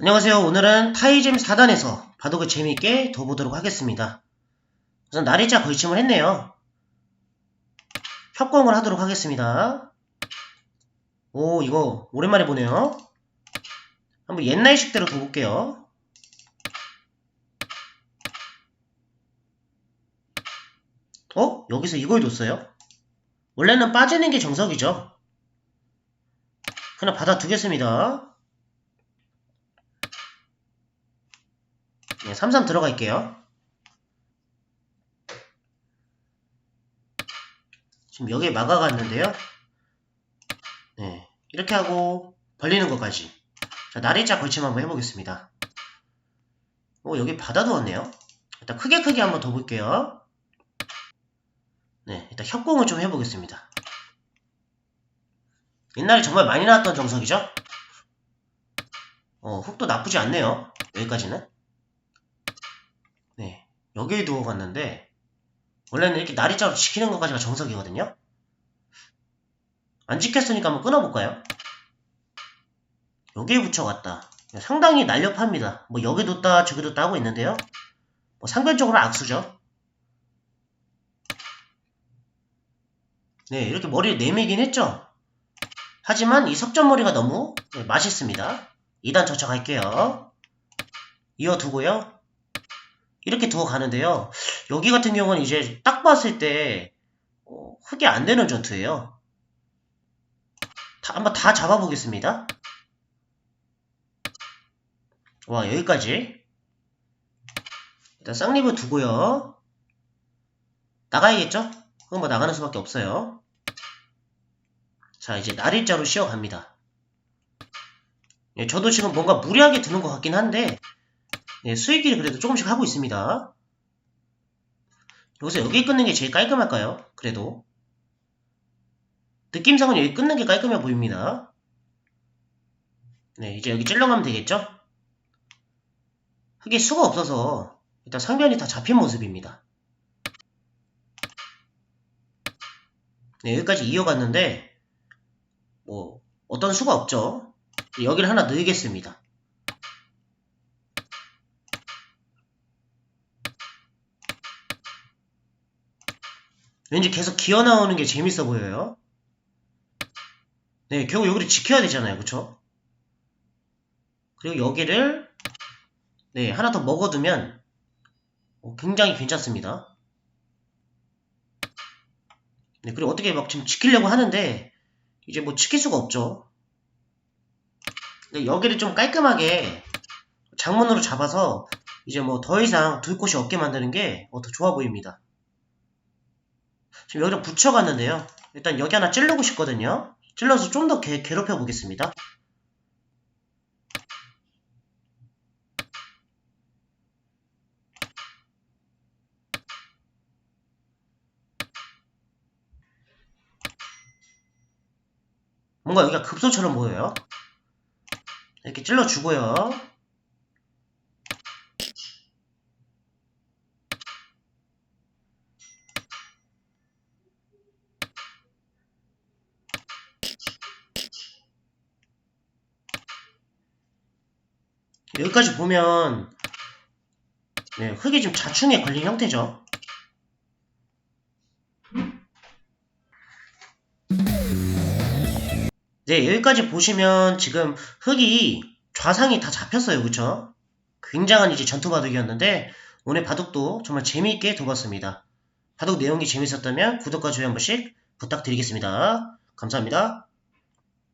안녕하세요. 오늘은 타이잼 4단에서 바둑을 재미있게 둬보도록 하겠습니다. 우선 날일자 걸침을 했네요. 협공을 하도록 하겠습니다. 오, 이거 오랜만에 보네요. 한번 옛날식대로 둬볼게요. 어? 여기서 이걸 뒀어요? 원래는 빠지는 게 정석이죠. 그냥 받아두겠습니다. 네, 33 들어갈게요. 지금 여기에 막아갔는데요. 네, 이렇게 하고 벌리는 것까지. 자, 날일자 걸침 한번 해보겠습니다. 오, 여기 받아두었네요. 일단 크게 크게 한번 더 볼게요. 네, 일단 협공을 좀 해보겠습니다. 옛날에 정말 많이 나왔던 정석이죠? 어, 훅도 나쁘지 않네요. 여기까지는. 네, 여기에 누워갔는데 원래는 이렇게 날이자로 지키는 것까지가 정석이거든요. 안 지켰으니까 한번 끊어볼까요? 여기에 붙여갔다. 상당히 날렵합니다. 뭐 여기 뒀다 저기 뒀다 하고 있는데요. 뭐 상변적으로 악수죠. 네, 이렇게 머리를 내밀긴 했죠. 하지만 이 석전머리가 너무 네, 맛있습니다. 2단 젖혀갈게요. 이어두고요. 이렇게 두어 가는데요. 여기 같은 경우는 이제 딱 봤을 때 어, 흑이 안 되는 전투예요. 다, 한번 다 잡아보겠습니다. 와 여기까지. 일단 쌍립을 두고요. 나가야겠죠? 그건 뭐 나가는 수밖에 없어요. 자 이제 날일자로 쉬어갑니다. 예, 저도 지금 뭔가 무리하게 드는 것 같긴 한데 네, 수익이 그래도 조금씩 하고 있습니다. 여기서 여기 끊는 게 제일 깔끔할까요? 그래도 느낌상은 여기 끊는 게 깔끔해 보입니다. 네, 이제 여기 찔러가면 되겠죠? 흙에 수가 없어서 일단 상변이 다 잡힌 모습입니다. 네, 여기까지 이어갔는데 뭐 어떤 수가 없죠. 여기를 하나 넣겠습니다. 왠지 계속 기어 나오는 게 재밌어 보여요. 네, 결국 여기를 지켜야 되잖아요. 그쵸? 그리고 여기를 네, 하나 더 먹어두면 어, 굉장히 괜찮습니다. 네, 그리고 어떻게 막 지금 지키려고 하는데 이제 뭐 지킬 수가 없죠. 네, 여기를 좀 깔끔하게 장문으로 잡아서 이제 뭐 더 이상 둘 곳이 없게 만드는 게 더 좋아 보입니다. 지금 여기를 붙여갔는데요. 일단 여기 하나 찌르고 싶거든요. 찔러서 좀 더 괴롭혀 보겠습니다. 뭔가 여기가 급소처럼 보여요. 이렇게 찔러주고요. 여기까지 보면 네, 흙이 좀 자충에 걸린 형태죠. 네, 여기까지 보시면 지금 흙이 좌상이 다 잡혔어요. 그쵸? 굉장한 이제 전투 바둑이었는데 오늘 바둑도 정말 재미있게 둬봤습니다. 바둑 내용이 재밌었다면 구독과 좋아요 한 번씩 부탁드리겠습니다. 감사합니다.